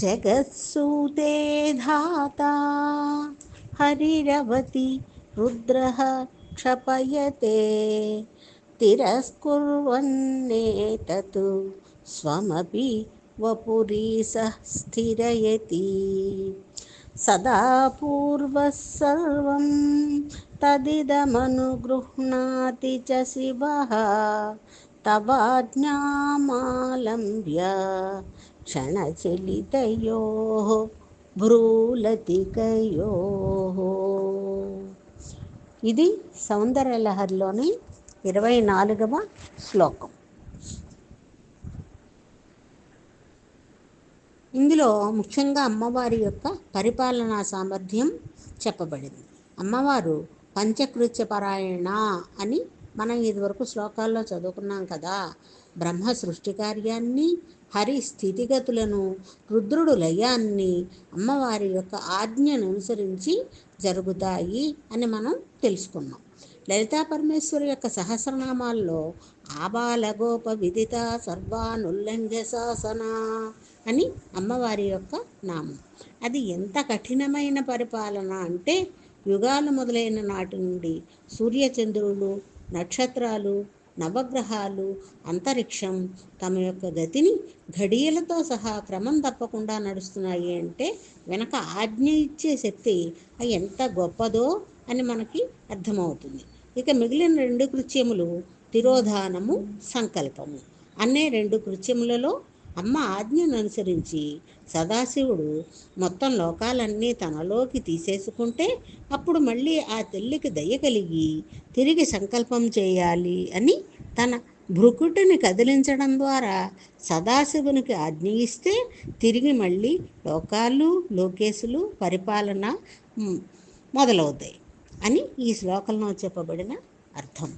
जगत्सूते धाता हरिरवति रुद्रः क्षपयते तिरस्कुर्वन्नेतत् स्वमपि वपुरी सह स्थिरयति सदा पूर्वः सर्वं तदिदमनुगृह्णाति च शिवः तवाज्ञामालम्ब्य क्षणचलितयोः భ్రూలతికయోः ఇది సౌందర్యలహరిలోని ఇరవై నాలుగవ శ్లోకం ఇందులో ముఖ్యంగా అమ్మవారి యొక్క పరిపాలనా సామర్థ్యం చెప్పబడింది అమ్మవారు పంచకృత్య పరాయణ అని మనం ఇదివరకు శ్లోకాల్లో చదువుకున్నాం కదా. బ్రహ్మ సృష్టి కార్యాన్ని హరి స్థితిగతులను రుద్రుడు లయాన్ని అమ్మవారి యొక్క ఆజ్ఞను అనుసరించి జరుగుతాయి అని మనం తెలుసుకున్నాం. లలితా పరమేశ్వరి యొక్క సహస్రనామాల్లో ఆబాలగోప విదిత సర్వానుల్లంఘ్య శాసన అని అమ్మవారి యొక్క నామం. అది ఎంత కఠినమైన పరిపాలన అంటే యుగాలు మొదలైన నాటి నుండి సూర్యచంద్రులు నక్షత్రాలు నవగ్రహాలు అంతరిక్షం తమ యొక్క గతిని ఘడియలతో సహా క్రమం తప్పకుండా నడుస్తున్నాయి అంటే వెనక ఆజ్ఞ ఇచ్చే శక్తి అవి ఎంత గొప్పదో అని మనకి అర్థమవుతుంది. ఇక మిగిలిన రెండు కృత్యములు తిరోధానము సంకల్పము. అనే రెండు కృత్యములలో అమ్మ ఆజ్ఞను అనుసరించి సదాశివుడు మొత్తం లోకాలన్నీ తనలోకి తీసేసుకుంటే అప్పుడు మళ్ళీ ఆ తల్లికి దయ కలిగి తిరిగి సంకల్పం చేయాలి అని తన భృకుటిని కదిలించడం ద్వారా సదాశివునికి ఆజ్ఞ ఇస్తే తిరిగి మళ్ళీ లోకాలు లోకేశులు పరిపాలన మొదలవుతాయి అని ఈ శ్లోకంలో చెప్పబడిన అర్థం.